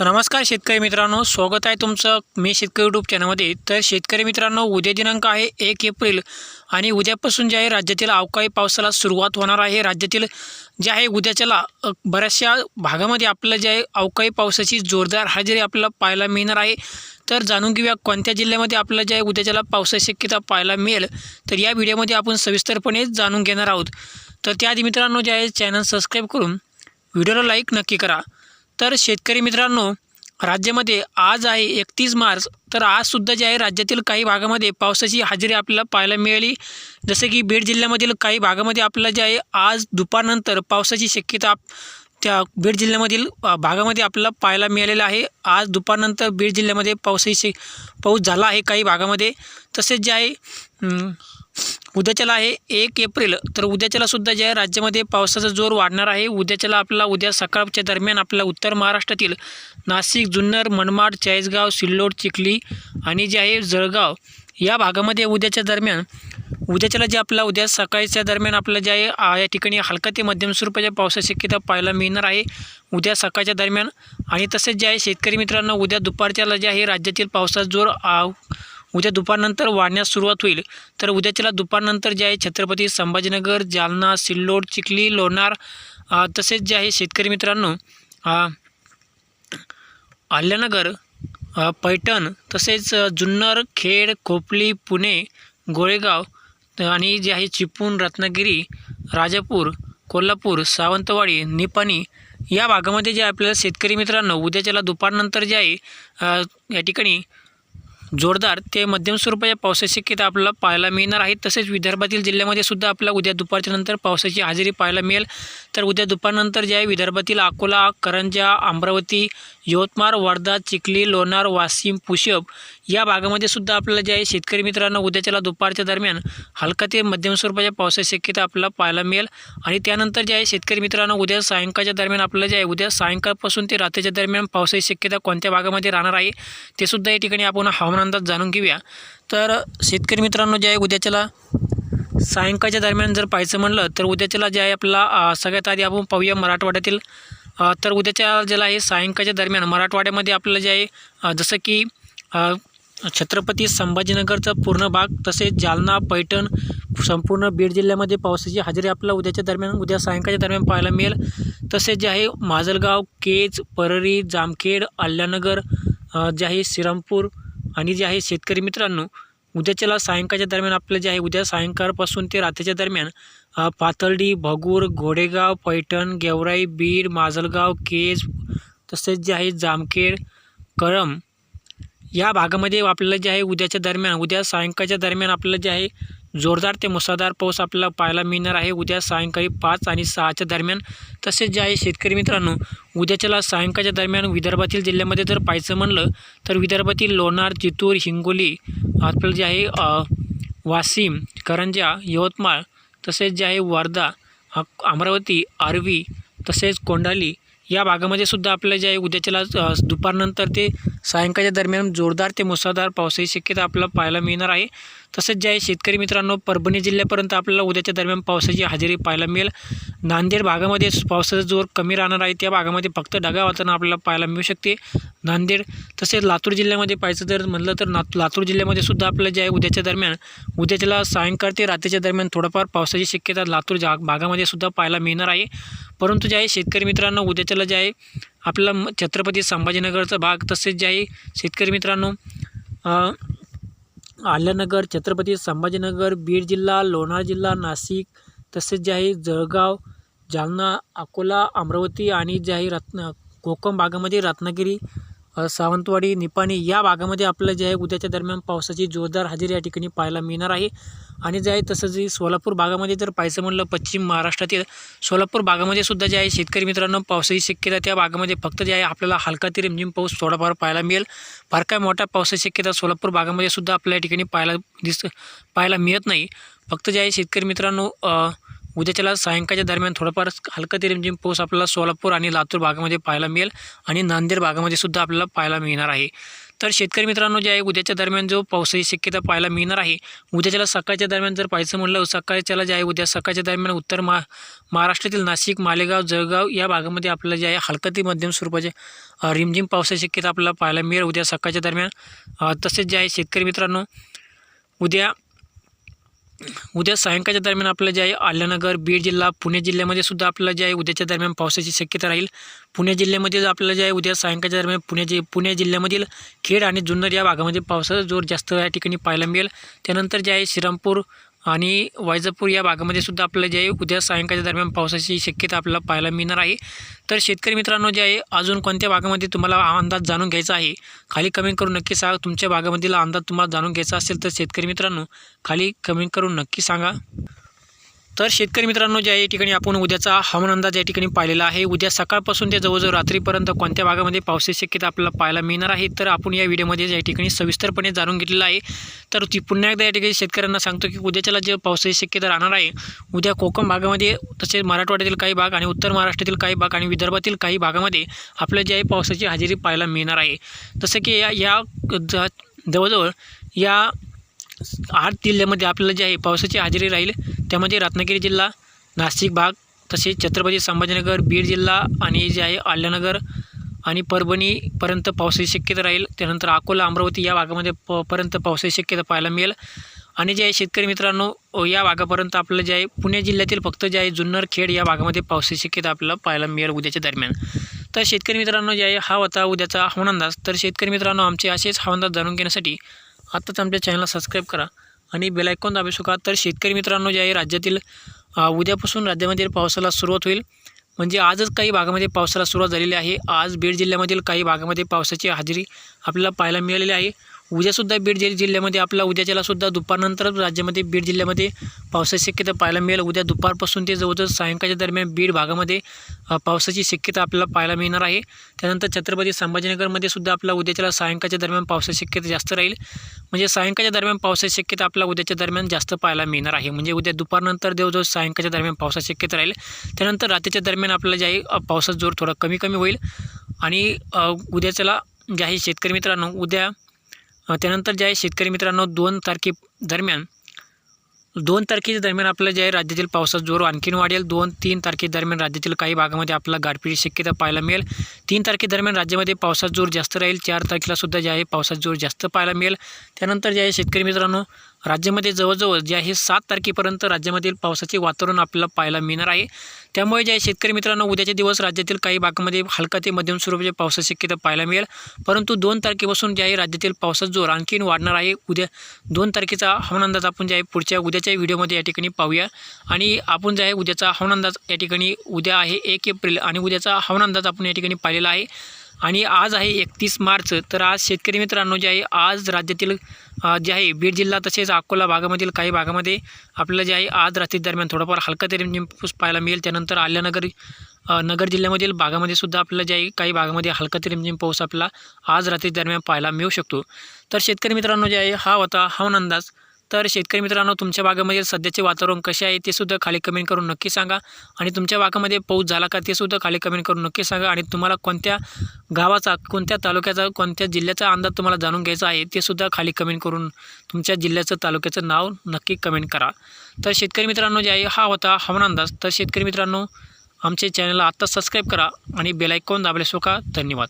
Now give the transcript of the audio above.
तर नमस्कार शेतकरी मित्रांनो स्वागत आहे तुमचं मी शेतकरी यूट्यूब चॅनलमध्ये तर शेतकरी मित्रांनो उद्या दिनांक आहे एक एप्रिल आणि उद्यापासून जे आहे राज्यातील अवकाळी पावसाला सुरुवात होणार आहे. राज्यातील जे आहे उद्याच्याला बऱ्याचशा भागामध्ये आपल्याला जे आहे अवकाळी पावसाची जोरदार हजेरी आपल्याला पाहायला मिळणार आहे. तर जाणून घेऊया कोणत्या जिल्ह्यामध्ये आपल्याला जे आहे उद्याच्याला पावसाची शक्यता पाहायला मिळेल. तर या व्हिडिओमध्ये आपण सविस्तरपणे जाणून घेणार आहोत. तर त्याआधी मित्रांनो जे आहे चॅनल सबस्क्राईब करून व्हिडिओला लाईक नक्की करा. तर शेतकरी मित्रांनो राज्यामध्ये आज आहे एकतीस मार्च तर आजसुद्धा जे आहे राज्यातील काही भागामध्ये पावसाची हजेरी आपल्याला पाहायला मिळाली. जसे की बीड जिल्ह्यामधील काही भागामध्ये आपल्याला जे आहे आज दुपारनंतर पावसाची शक्यता आप- त्या बीड जिल्ह्यामधील भागामध्ये आपल्याला पाहायला मिळालेलं आहे. आज दुपारनंतर बीड जिल्ह्यामध्ये पावसाची पाऊस झाला आहे काही भागामध्ये. तसेच जे आहे उद्याच्याला आहे एक एप्रिल. तर उद्याच्याला सुद्धा जे आहे राज्यामध्ये पावसाचा जोर वाढणार आहे उद्याच्याला आपल्याला उद्या सकाळच्या दरम्यान आपल्याला उत्तर महाराष्ट्रातील नाशिक जुन्नर मनमाड चाळीसगाव सिल्लोड चिखली आणि जे आहे जळगाव या भागामध्ये उद्याच्या दरम्यान उद्याच्याला जे आपल्याला उद्या सकाळच्या दरम्यान आपल्याला जे आहे या ठिकाणी हलका ते मध्यम स्वरूपाच्या पावसाची शक्यता पाहायला मिळणार आहे. उद्या सकाळच्या दरम्यान आणि तसेच जे आहे शेतकरी मित्रांनो उद्या दुपारच्याला जे आहे राज्यातील पावसाचा जोर उद्या दुपारनंतर वाढण्यास सुरुवात होईल. तर उद्याच्याला दुपारनंतर जे आहे छत्रपती संभाजीनगर जालना सिल्लोड चिखली लोणार तसेच जे आहे शेतकरी मित्रांनो आल्यानगर पैठण तसेच जुन्नर खेड खोपली पुणे गोळेगाव आणि जे आहे चिपळूण रत्नागिरी राजापूर कोल्हापूर सावंतवाडी निपाणी या भागामध्ये जे आपल्याला शेतकरी मित्रांनो उद्याच्याला दुपारनंतर जे आहे या ठिकाणी जोरदार ते मध्यम स्वरूपाच्या पावसाची शक्यता आपल्याला पाहायला मिळणार आहे. तसेच विदर्भातील जिल्ह्यामध्ये सुद्धा आपल्याला उद्या दुपारच्या नंतर पावसाची हजेरी पाहायला मिळेल. तर उद्या दुपारनंतर जे आहे विदर्भातील अकोला करंजा अमरावती यवतमाळ वर्धा चिखली लोणार वाशिम पुशप या भागामध्ये सुद्धा आपल्याला जे आहे शेतकरी मित्रांनो उद्याच्याला दुपारच्या दरम्यान हलका ते मध्यम स्वरूपाच्या पावसाची शक्यता आपल्याला पाहायला मिळेल. आणि त्यानंतर जे आहे शेतकरी मित्रांनो उद्या सायंकाळच्या दरम्यान आपल्याला जे आहे उद्या सायंकाळपासून ते रात्रीच्या दरम्यान पावसाची शक्यता कोणत्या भागामध्ये राहणार आहे ते सुद्धा या ठिकाणी आपण हवामान अंदाज जाणून घेऊया. तर शेतकरी मित्रांनो जे आहे उद्याच्याला सायंकाळच्या दरम्यान जर पाहायचं म्हणलं तर उद्याच्याला जे आहे आपला सगळ्यात आधी आपण पाहूया मराठवाड्यातील तर उद्याच्या ज्याला आहे सायंकाळच्या दरम्यान मराठवाड्यामध्ये आपल्याला जे आहे जसं की छत्रपती संभाजीनगरचा पूर्ण भाग तसेच जालना पैठण संपूर्ण बीड जिल्ह्यामध्ये पावसाची हजेरी आपल्याला उद्याच्या दरम्यान उद्या सायंकाळच्या दरम्यान पाहायला मिळेल. तसेच जे आहे माजलगाव केज परळी जामखेड अल्यानगर जे आहे श्रीरामपूर आणि जे आहे शेतकरी मित्रांनो उद्याच्याला सायंकाळच्या दरम्यान आपलं जे आहे उद्या सायंकाळपासून ते रात्रीच्या दरम्यान पातर्डी पाथर्डी भगूर घोडेगाव पैठण गेवराई बीड माजलगाव केज तसेच जे आहे जामखेड कळम या भागामध्ये आपल्याला जे आहे उद्याच्या दरम्यान उद्या सायंकाळच्या दरम्यान आपल्याला जे आहे जोरदार ते मुसळधार पाऊस आपल्याला पाहायला मिळणार आहे. उद्या सायंकाळी पाच आणि सहाच्या दरम्यान. तसेच जे आहे शेतकरी मित्रांनो उद्याच्याला सायंकाळच्या दरम्यान विदर्भातील जिल्ह्यामध्ये जर पाहायचं म्हणलं तर विदर्भातील लोणार चितूर हिंगोली आपलं जे आहे वाशिम करंजा यवतमाळ तसेच जे आहे वर्धा अमरावती आर्वी तसेच कोंडाली या भागामध्ये सुद्धा आपल्याला जे आहे उद्याच्याला दुपारनंतर ते सायंकाळच्या दरम्यान जोरदार ते मुसळधार पावसाची शक्यता आपल्याला पाहायला मिळणार आहे. तसेच जे आहे शेतकरी मित्रांनो परभणी जिल्ह्यापर्यंत आपल्याला उद्याच्या दरम्यान पावसाची हजेरी पाहायला मिळेल. नांदेड भागामध्ये पावसाचा जोर कमी राहणार आहे. त्या भागामध्ये फक्त ढगा वातावरण आपल्याला पाहायला मिळू शकते. नांदेड तसेच लातूर जिल्ह्यामध्ये पाहायचं जर म्हटलं तर ना लातूर जिल्ह्यामध्ये सुद्धा आपल्याला जे आहे उद्याच्या दरम्यान उद्याच्याला सायंकाळ ते रात्रीच्या दरम्यान थोडंफार पावसाची शक्यता लातूर जा भागामध्ये सुद्धा पाहायला मिळणार आहे. परंतु जे आहे शेतकरी मित्रांनो उद्याच्याला जे आहे आपला म- छत्रपती संभाजीनगरचा भाग तसेच जे आहे शेतकरी मित्रांनो आल्यानगर छत्रपती संभाजीनगर बीड जिल्हा लोणार जिल्हा नाशिक तसेच जे आहे जळगाव जालना अकोला अमरावती आणि जे आहे रत्न कोकम भागामध्ये रत्नागिरी सावंतवाडी निपाणी या भागामध्ये आपल्याला जे आहे उद्याच्या दरम्यान पावसाची जोरदार हजेरी या ठिकाणी पाहायला मिळणार आहे. आणि जे आहे तसं जे सोलापूर भागामध्ये जर पाहायचं म्हणलं पश्चिम महाराष्ट्रातील सोलापूर भागामध्ये सुद्धा जे आहे शेतकरी मित्रांनो पावसाची शक्यता त्या भागामध्ये फक्त जे आहे आपल्याला हलका ते रिमझिम पाऊस थोडाफार पाहायला मिळेल. फार काय मोठा पावसाची शक्यता सोलापूर भागामध्ये सुद्धा आपल्या ठिकाणी पाहायला दिस पाहायला मिळत नाही. फक्त जे आहे शेतकरी मित्रांनो उद्याच्याला सायंकाळच्या दरम्यान थोडंफार हलका ते रिमझिम पाऊस आपल्याला सोलापूर आणि लातूर भागामध्ये पाहायला मिळेल आणि नांदेड भागामध्ये सुद्धा आपल्याला पाहायला मिळणार आहे. तर शेतकरी मित्रांनो जे आहे उद्याच्या दरम्यान जो पावसाची शक्यता पाहायला मिळणार आहे उद्याच्याला सकाळच्या दरम्यान जर पाहायचं म्हणलं सकाळच्याला जे आहे उद्या सकाळच्या दरम्यान उत्तर मा महाराष्ट्रातील नाशिक मालेगाव जळगाव या भागामध्ये आपल्याला जे आहे हलका ते मध्यम स्वरूपाचे रिमझिम पावसाची शक्यता आपल्याला पाहायला मिळेल उद्या सकाळच्या दरम्यान. तसेच जे आहे शेतकरी मित्रांनो उद्या उद्या सायंकाळच्या दरम्यान आपलं जे आहे आल्यानगर बीड जिल्हा पुणे जिल्ह्यामध्ये सुद्धा आपल्याला जे आहे उद्याच्या दरम्यान पावसाची शक्यता राहील. पुणे जिल्ह्यामध्ये आपल्याला जे आहे उद्या सायंकाळच्या दरम्यान पुणे जि पुणे जिल्ह्यामधील खेड आणि जुन्नर या भागामध्ये पावसाचा जोर जास्त या ठिकाणी पाहायला मिळेल. त्यानंतर जे आहे श्रीरामपूर आणि वैजापूर या भागामध्ये सुद्धा आपल्याला जे आहे उद्या सायंकाळच्या दरम्यान पावसाची शक्यता आपल्याला पाहायला मिळणार आहे. तर शेतकरी मित्रांनो जे आहे अजून कोणत्या भागामध्ये तुम्हाला हा अंदाज जाणून घ्यायचा आहे खाली कमेंट करून नक्की सांगा. तुमच्या भागामधील अंदाज तुम्हाला जाणून घ्यायचा असेल तर शेतकरी मित्रांनो खाली कमेंट करून नक्की सांगा. तर शेतकरी मित्रांनो जे आहे या ठिकाणी आपण उद्याचा हवामान अंदाज या ठिकाणी पाहिलेला आहे उद्या सकाळपासून ते जवळजवळ रात्रीपर्यंत कोणत्या भागामध्ये पावसाची शक्यता आपल्याला पाहायला मिळणार आहे तर आपण या व्हिडिओमध्ये या ठिकाणी सविस्तरपणे जाणून घेतलेलं आहे तर ती पुन्हा एकदा या ठिकाणी शेतकऱ्यांना सांगतो की उद्याच्याला जे पावसाची शक्यता राहणार आहे उद्या कोकण भागामध्ये तसेच मराठवाड्यातील काही भाग आणि उत्तर महाराष्ट्रातील काही भाग आणि विदर्भातील काही भागामध्ये आपल्या जे आहे पावसाची हजेरी पाहायला मिळणार आहे. जसं की या या ज- जवळजवळ या आठ जिल्ह्यामध्ये आपल्याला जे आहे पावसाची हजेरी राहील त्यामध्ये रत्नागिरी जिल्हा नाशिक भाग तसेच छत्रपती संभाजीनगर बीड जिल्हा आणि जे आहे आल्यानगर आणि परभणीपर्यंत पावसाची शक्यता राहील. त्यानंतर अकोला अमरावती या भागामध्ये प पर्यंत पावसाची शक्यता पाहायला मिळेल. आणि जे आहे शेतकरी मित्रांनो या भागापर्यंत आपलं जे आहे पुणे जिल्ह्यातील फक्त जे आहे जुन्नर खेड या भागामध्ये पावसाची शक्यता आपल्याला पाहायला मिळेल उद्याच्या दरम्यान. तर शेतकरी मित्रांनो जे आहे हा होता उद्याचा हवामान अंदाज. तर शेतकरी मित्रांनो आमचे असेच हवामान अंदाज जाणून घेण्यासाठी आत्ताच आमच्या चॅनलला सबस्क्राईब करा. आणि बेलायकॉन दाबू शका तर शेतकरी मित्रांनो जे आहे राज्यातील उद्यापासून राज्यामध्ये पावसाला सुरुवात होईल. म्हणजे आजच काही भागामध्ये पावसाला सुरुवात झालेली आहे. आज बीड जिल्ह्यामधील काही भागामध्ये पावसाची हजेरी आपल्याला पाहायला मिळालेली आहे. उद्यासुद्धा बीड जि जिल्ह्यामध्ये आपला उद्याच्यालासुद्धा दुपारनंतर राज्यामध्ये बीड जिल्ह्यामध्ये पावसाची शक्यता पाहायला मिळेल. उद्या दुपारपासून ते जवळजवळ सायंकाळच्या दरम्यान बीड भागामध्ये पावसाची शक्यता आपल्याला पाहायला मिळणार आहे. त्यानंतर छत्रपती संभाजीनगरमध्ये सुद्धा आपला उद्याच्याला सायंकाळच्या दरम्यान पावसाची शक्यता जास्त राहील. म्हणजे सायंकाळच्या दरम्यान पावसाची शक्यता आपल्याला उद्याच्या दरम्यान जास्त पाहायला मिळणार आहे. म्हणजे उद्या दुपारनंतर जवळजवळ सायंकाळच्या दरम्यान पावसाची शक्यता राहील. त्यानंतर रात्रीच्या दरम्यान आपल्याला जे आहे पावसाचा जोर थोडा कमी कमी होईल. आणि उद्याच्याला जे आहे शेतकरी मित्रांनो उद्या त्यानंतर जे आहे शेतकरी मित्रांनो दोन तारखे दरम्यान दोन तारखेच्या दरम्यान आपलं जे आहे राज्यातील पावसाचा जोर आणखीन वाढेल. दोन तीन तारखेदरम्यान राज्यातील काही भागामध्ये आपल्याला गारपिटीची शक्यता पाहायला मिळेल. तीन तारखेदरम्यान राज्यामध्ये पावसाचा जोर जास्त राहील. चार तारखेला सुद्धा जे आहे पावसाचा जोर जास्त पाहायला मिळेल. त्यानंतर जे आहे शेतकरी मित्रांनो राज्यामध्ये जवळजवळ जे आहे सात तारखेपर्यंत राज्यामधील पावसाचे वातावरण आपल्याला पाहायला मिळणार आहे. त्यामुळे जे आहे शेतकरी मित्रांनो उद्याचे दिवस राज्यातील काही भागामध्ये हलका ते मध्यम स्वरूपाचे पावसाची शक्यता पाहायला मिळेल. परंतु दोन तारखेपासून जे आहे राज्यातील पावसाचा जोर आणखीन वाढणार आहे उद्या दोन तारखेचा हवामान अंदाज आपण जे आहे पुढच्या उद्याच्या व्हिडिओमध्ये या ठिकाणी पाहूया. आणि आपण जे आहे उद्याचा हवामान अंदाज या ठिकाणी उद्या आहे एक एप्रिल आणि उद्याचा हवामान अंदाज आपण या ठिकाणी पाहिलेला आहे. आणि आज आहे एकतीस मार्च. तर आज शेतकरी मित्रांनो जे आहे आज राज्यातील जे आहे बीड जिल्हा तसेच अकोला भागामधील काही भागामध्ये आपल्याला जे आहे आज रात्री दरम्यान थोडाफार हलका तरी पाऊस पाहायला मिळेल. त्यानंतर आल्यानगर नगर जिल्ह्यामधील भागामध्ये सुद्धा आपल्याला जे आहे काही भागामध्ये हलका ते रिमझिम पाऊस आपला आज रात्री दरम्यान पाहायला मिळू शकतो. तर शेतकरी मित्रांनो जे आहे हा होता हवामान अंदाज. तर शेतकरी मित्रांनो तुमच्या भागामध्ये सध्याचे वातावरण कसे आहे ते सुद्धा खाली कमेंट करून नक्की सांगा. आणि तुमच्या भागामध्ये पाऊस झाला का ते सुद्धा खाली कमेंट करून नक्की सांगा. आणि तुम्हाला कोणत्या गावाचा कोणत्या तालुक्याचा कोणत्या जिल्ह्याचा अंदाज तुम्हाला जाणून घ्यायचा आहे ते सुद्धा खाली कमेंट करून तुमच्या जिल्ह्याचं तालुक्याचं नाव नक्की कमेंट करा. तर शेतकरी मित्रांनो जे आहे हा होता हवामान अंदाज. तर शेतकरी मित्रांनो आमचे चॅनलला आत्ताच सबस्क्राईब करा आणि बेलायकॉन दाबले सोका धन्यवाद.